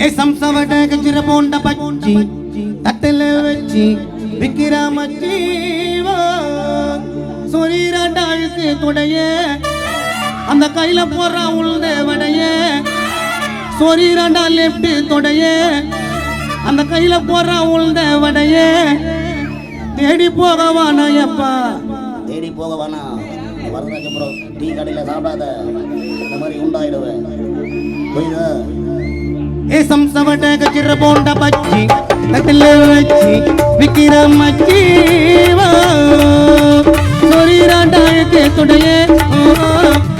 ఏ సంసవట గజర బోండ పచ్చి తట్టెల வச்சி விக்கிற மச்சீவா சொரீராண்டாளுக்கு துடைய அந்த கையில போற உள்ள வடைய சொரீராண்டா லெப்ட் தொடைய அந்த கையில போற உள்ள வடைய தேடி போகவானா எப்பா தேடி போக வரதராஜபுரம் டீ கடையில் சாப்பிடாத இந்த மாதிரி உண்டாயிடுவேன் புரியுதா ஏ சம்சவட்ட கச்சிர போண்ட பச்சி கட்டில வச்சி விக்கிற மச்சி சொரிராண்டாயக்கு துடைய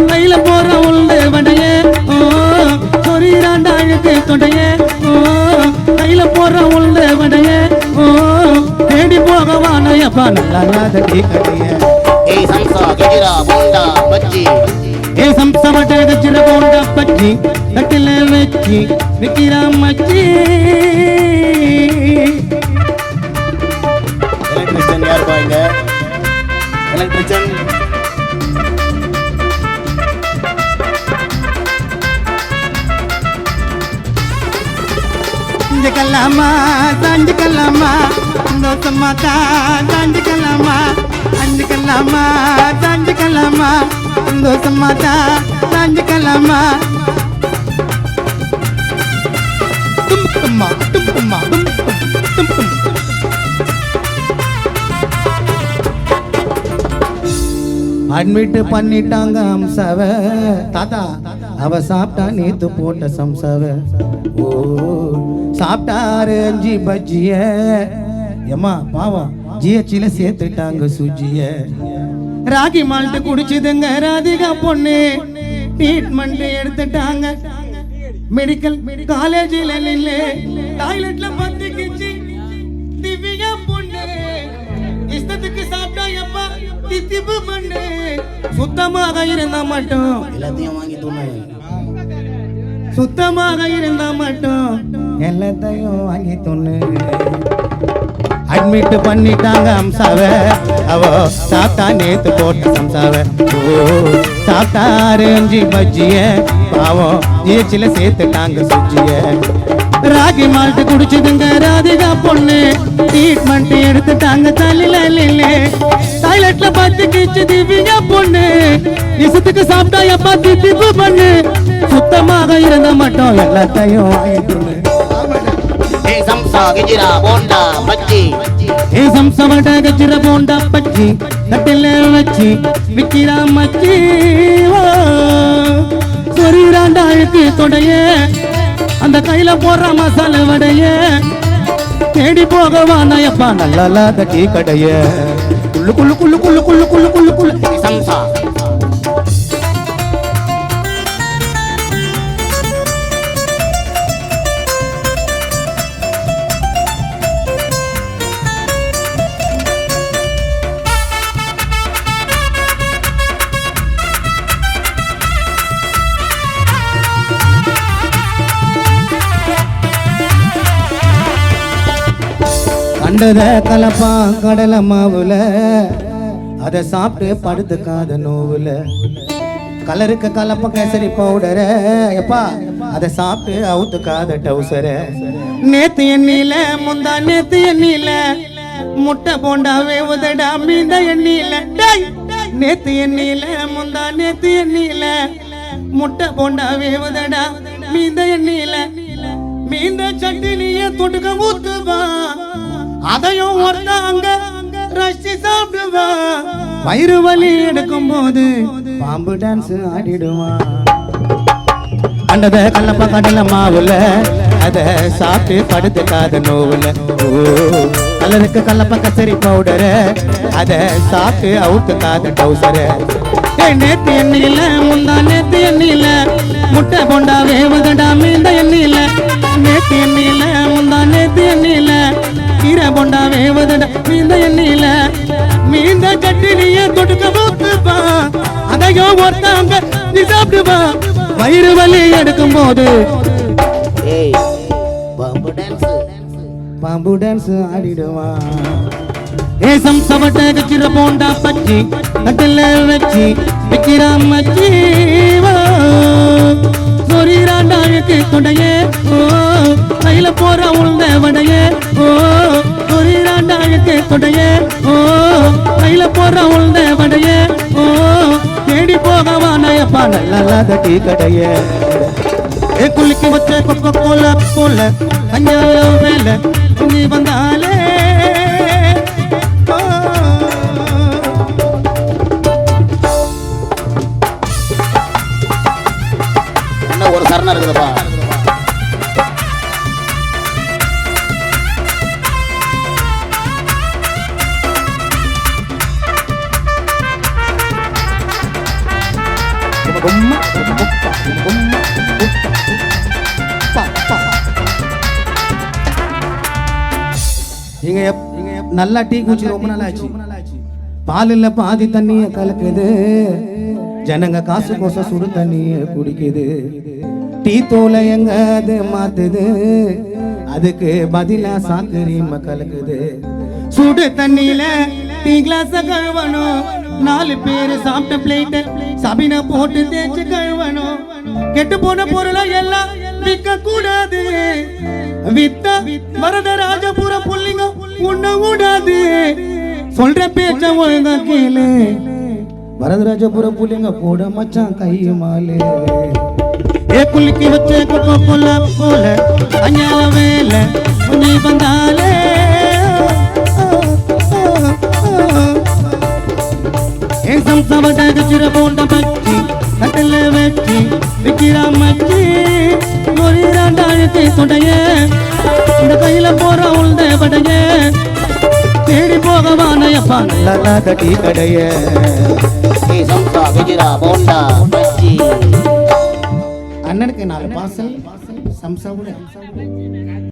கையில போற உள்ள வடைய சொரிராண்டாயக்கு துடைய கையில போற உள்ள வடைய தேடி போகவான நல்லா நாதடி கடைய. கிஜிரா போண்டா பஜ்ஜி. ஏ சம்சமட்ட கிஜிரா போண்டா பஜ்ஜி. நட்டில வெச்சி நிக்கிறா மச்சி. தாண்டிக்கலாமா தாண்டிக்கலாமா சந்தோஷமா தான் தாண்டிக்கலாமா அஞ்சுக்கலாமா தாண்டிக்கலாமா சந்தோஷமா தான் தாண்டிக்கலாமா அட்மிட் பண்ணிட்டாங்க அம்சாவ. தாத்தா அவ சாப்பிட்டா நேத்து போட்ட சம்சாவ. ஓ சாப்பிட்டாரு அஞ்சு பஜ்ஜிய. ஏமா பாவம் ஜிஹெச்சில சேர்த்துட்டாங்க சுஜிய. ராகி மால்ட்டு குடிச்சதுங்க ராதிகா பொண்ணு. ட்ரீட்மெண்ட் எடுத்துட்டாங்க. மெடிக்கல் காலேஜில் நில்லு டாய்லெட்ல தித்திப்பு பண்ணு சுத்தமாக இருந்தா மட்டும். எல்லாத்தையும் வாங்கி தூணு சுத்தமாக இருந்தா மட்டும். எல்லாத்தையும் வாங்கி தொண்ணு அட்மிட் பண்ணிட்டாங்க அம்சாவ அவ சாப்பிட்டா நேத்து போட்ட சம்சாவ ஓ சாப்பிட்டாரு அஞ்சு பஜ்ஜிய. பாவம் ஜிஹெச்சில் சேர்த்துட்டாங்க சுஜிய ராகி மால்ட்டு குடிச்சதுங்க ராதிகா பொண்ணு. ட்ரீட்மெண்ட் எடுத்துட்டாங்க தலையில இல்லே டாய்லெட்ல பார்த்து கிச்சு திவ்யா பொண்ணு. இசத்துக்கு சாப்பிட்டா எப்பா திதிப்பு பண்ணு. சுத்தமாக இருந்த மட்டும் எல்லாத்தையும் போண்டா பச்சி. கட்டில வச்சு. விக்கிறா மச்சி. சொரிராண்டாளுக்கு தொடைய. அந்த கையில போடுற மசாலா வடைய. தேடி போகவா நயப்பா நல்லா தட்டி கடைய. குள்ளு குள்ளு குள்ளு குள்ளு குள்ளு குள்ளு குள்ளு குள்ளு. சம்சா. கண்டத கலப்பா கடலை மாவுல. அதை சாப்பிட்டு படுத்துக்காத நோவுல. கலருக்கு கலப்ப கேசரி பவுடர. எப்பா அதை சாப்பிட்டு அவுத்துக்காத டவுசர. நேத்து எண்ணில முந்தா நேத்து எண்ணில. முட்டை போண்டாவே உதடா மீந்த எண்ணில. நேத்து எண்ணில முந்தா நேத்து எண்ணில. முட்டை போண்டாவே உதடா மீந்த எண்ணில. மீந்த சட்டினிய தொட்டுக்க ஊத்துவா. அதையும் ஒருத்தாங்க ரசி சாப்பிடுவா. வயிறு வலி எடுக்கும் போது பாம்பு டான்ஸ் ஆடிடுவான் அண்டத கல்லப்ப கடல மாவுல அத சாப்பிட்டு படுத்துக்காத நோவுல. ஓ கலருக்கு கல்லப்ப கச்சரி பவுடர அத சாப்பிட்டு அவுத்துக்காத டவுசர நேத்து எண்ணில முந்தா நேத்து எண்ணில முட்டை கொண்டா வேவுதடா மீந்த எண்ணில. நேத்து எண்ணில முந்தா நேத்து எண்ணில கீரை போண்டா வேவுதடா. மீந்த எண்ணில மீந்த சட்டினிய தொட்டுக்க ஊத்துப்பா அதையும் ஒருத்தாங்க நீ சாப்பிடுவா வயிறு வலி எடுக்கும் போது பாம்பு டான்ஸ் ஆடிடுவான் ஏசம் சவட்ட கச்சிர போண்டா பச்சி கட்டில வச்சு விக்கிறாம் மச்சி சொரிராண்டாளுக்கு கொடையே ஓ. கையில போற உள்ள வடையே கொடைய ஓ கையில போற உள்ள வடைய ஓ தேடி போகவா நயப்பா நல்ல டீ கடையே ஏ குளிக்கு வச்ச கொக்க கோல போல கஞ்சால வேலை நீ வந்தாலே. என்ன ஒரு சரணம் இருக்குதுப்பா. இங்க நல்லா டீ குடிச்சு ரொம்ப நாள் ஆச்சு பாலில் பாதி தண்ணிய கலக்குது. ஜனங்க காசு கோச சுடு தண்ணிய குடிக்குது. டீ தூளை எங்க அது மாத்துது? அதுக்கு பதிலா சாக்கரீம கலக்குது. சுடு தண்ணியில டீ கிளாஸ் கழுவணும். நாலு பேர் சாப்பிட்ட பிளேட்ட சபின போட்டு தேய்ச்சு கழுவணும். கெட்டு போன பொருளை எல்லாம் விற்க கூடாது வித்த வரதராஜபுர புள்ளிங்க உண்ண கூடாது சொல்ற பேச்ச ஒழுங்கா கேளு. வரதராஜபுர புள்ளிங்க போட மச்சான் கை மாலு. ஏ புள்ளிக்கு வச்ச கொக்கோ கொல்ல போல அஞ்சால வேலை நீ வந்தாலே. விக்கிறா மச்சி ஒரு இரண்டாயிரத்தி தொடைய இந்த கையில போற உள்ள வடைய தேடி போகவா நயப்பா நல்லா கட்டி கடைய. அண்ணனுக்கு நாலு பாசல் சம்சாவோட